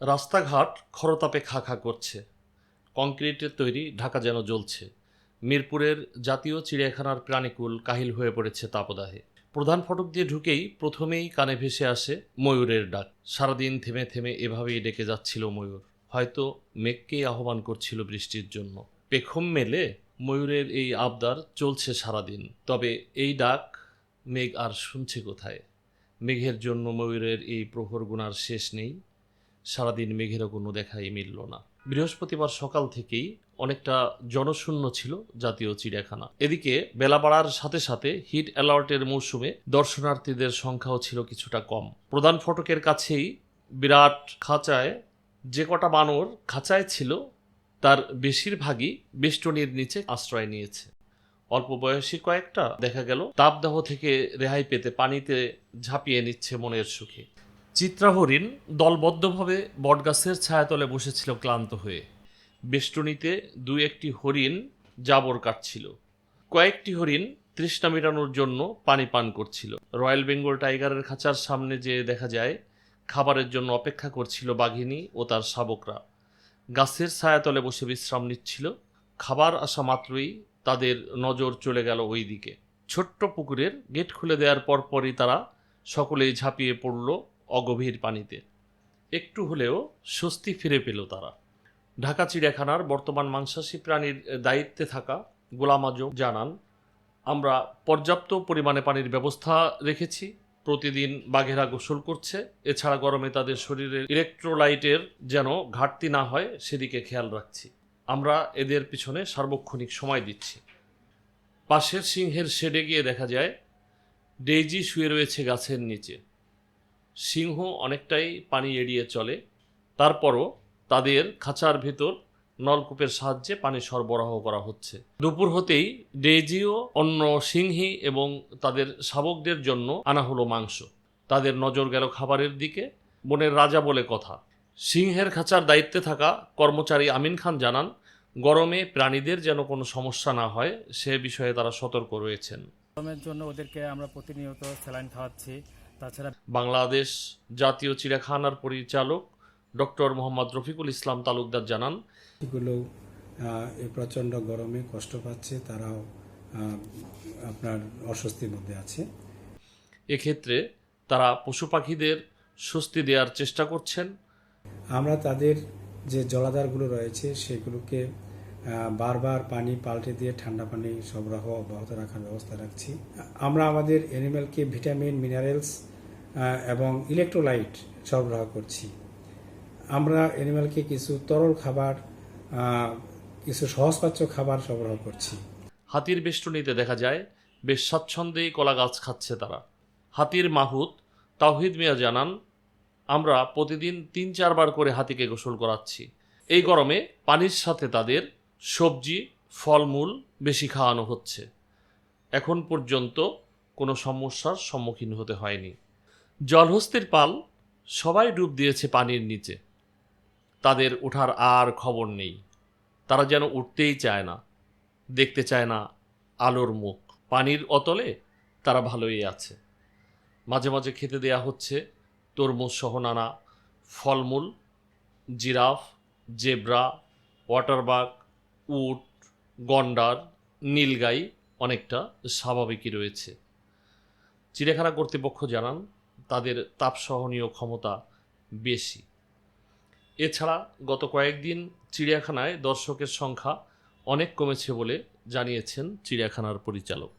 রাস্তাঘাট খরতাপে খা খা করছে। কংক্রিটের তৈরি ঢাকা যেন জ্বলছে। মিরপুরের জাতীয় চিড়িয়াখানার প্রাণীকুল কাহিল হয়ে পড়েছে তাপদাহে। প্রধান ফটক দিয়ে ঢুকেই প্রথমেই কানে ভেসে আসে ময়ূরের ডাক। সারাদিন থেমে থেমে এভাবেই ডেকে যাচ্ছিল ময়ূর। হয়তো মেঘকেই আহ্বান করছিল বৃষ্টির জন্য। পেখম মেলে ময়ূরের এই আবদার চলছে সারাদিন। তবে এই ডাক মেঘ আর শুনছে কোথায়? মেঘের জন্য ময়ূরের এই প্রহর গুণার শেষ নেই। সারাদিন মেঘেরও কোনো দেখাই মিলল না। বৃহস্পতিবার সকাল থেকেই অনেকটা জনশূন্য ছিল জাতীয় চিড়িয়াখানা। এদিকে বেলা বাড়ার সাথে সাথে হিট অ্যালার্টের মৌসুমে দর্শনার্থীদের সংখ্যাও ছিল কিছুটা কম। প্রধান ফটকের কাছেই বিরাট খাঁচায় যে কটা বানর খাঁচায় ছিল, তার বেশিরভাগই বেষ্টনীর নিচে আশ্রয় নিয়েছে। অল্প বয়সী কয়েকটা, দেখা গেল, তাপদাহ থেকে রেহাই পেতে পানিতে ঝাঁপিয়ে নিচ্ছে মনের সুখে। চিত্রা হরিণ দলবদ্ধভাবে বটগাছের ছায়াতলে বসেছিল ক্লান্ত হয়ে। বেষ্টনীতে দু একটি হরিণ জাবর কাটছিল। কয়েকটি হরিণ তৃষ্ণা মেটানোর জন্য পানি পান করছিল। রয়্যাল বেঙ্গল টাইগারের খাঁচার সামনে যে দেখা যায়, খাবারের জন্য অপেক্ষা করছিল বাঘিনী ও তার শাবকরা। গাছের ছায়াতলে বসে বিশ্রাম নিচ্ছিল। খাবার আসা মাত্রই তাদের নজর চলে গেল ওই দিকে ছোট্ট পুকুরের গেট খুলে দেওয়ার পরপরই তারা সকলেই ঝাঁপিয়ে পড়ল অগভীর পানিতে। একটু হলেও স্বস্তি ফিরে পেল তারা। ঢাকা চিড়িয়াখানার বর্তমান মাংসাশী প্রাণীর দায়িত্বে থাকা গোলাম আজম জানান, আমরা পর্যাপ্ত পরিমাণে পানির ব্যবস্থা রেখেছি। প্রতিদিন বাঘেরা গোসল করছে। এছাড়া গরমে তাদের শরীরের ইলেকট্রোলাইটের যেন ঘাটতি না হয়, সেদিকে খেয়াল রাখছি। আমরা এদের পিছনে সার্বক্ষণিক সময় দিচ্ছি। পাশের সিংহের শেডে গিয়ে দেখা যায়, ডেইজি শুয়ে রয়েছে গাছের নিচে। সিংহ অনেকটাই পানি এড়িয়ে চলে। তারপরও তাদের খাঁচার ভেতর নলকূপের সাহায্যে পানি সরবরাহ করা হচ্ছে। দুপুর হতেই ডেজিও অন্য সিংহী এবং তাদের শাবকদের জন্য আনা হলো মাংস। তাদের নজর গেল খাবারের দিকে। বনের রাজা বলে কথা, সিংহের খাঁচার দায়িত্বে থাকা কর্মচারী আমিন খান জানান, গরমে প্রাণীদের যেন কোনো সমস্যা না হয়, সে বিষয়ে তারা সতর্ক রয়েছেন। গরমের জন্য ওদেরকে আমরা প্রতিনিয়ত স্যালাইন খাওয়াচ্ছি। তাছাড়া বাংলাদেশ জাতীয় চিড়িয়াখানার পরিচালক ডক্টর মোহাম্মদ রফিকুল ইসলাম তালুকদার জানান এগুলো প্রচণ্ড গরমে কষ্ট পাচ্ছে তারাও আপনার অস্বস্তির মধ্যে আছে। এক্ষেত্রে তারা পশু পাখিদের স্বস্তি দেওয়ার চেষ্টা করছেন। আমরা তাদের যে জলাধারগুলো রয়েছে সেগুলোকে বারবার পানি পাল্টে দিয়ে ঠান্ডা পানি সরবরাহ অব্যাহত রাখার ব্যবস্থা রাখছি। আমরা আমাদের অ্যানিম্যালকে ভিটামিন মিনারেলস এবং ইলেকট্রোলাইট সরবরাহ করছি। আমরা অ্যানিম্যালকে কিছু তরল খাবার কিছু সহজপাচ্য খাবার সরবরাহ করছি। হাতির বেষ্টনীতে দেখা যায়, বেশ স্বাচ্ছন্দ্যেই কলা গাছ খাচ্ছে তারা। হাতির মাহুত তাওহিদ মিয়া জানান, আমরা প্রতিদিন তিন চারবার করে হাতিকে গোসল করাচ্ছি। এই গরমে পানির সাথে তাদের সবজি, ফলমূল বেশি খাওয়ানো হচ্ছে। এখন পর্যন্ত কোনো সমস্যার সম্মুখীন হতে হয়নি। জলহস্তির পাল সবাই ডুব দিয়েছে পানির নিচে। তাদের ওঠার আর খবর নেই। তারা যেন উঠতেই চায় না, দেখতে চায় না আলোর মুখ। পানির অতলে তারা ভালোই আছে। মাঝে মাঝে খেতে দেয়া হচ্ছে তরমুজ সহ নানা ফলমূল, জিরাফ, জেব্রা, ওয়াটারবাগ উট, গন্ডার, নীলগাই অনেকটা স্বাভাবিকই রয়েছে। চিড়িয়াখানা কর্তৃপক্ষ জানান, তাদের তাপ সহনীয় ক্ষমতা বেশি। এছাড়া গত কয়েকদিন চিড়িয়াখানায় দর্শকের সংখ্যা অনেক কমেছে বলে জানিয়েছেন চিড়িয়াখানার পরিচালক।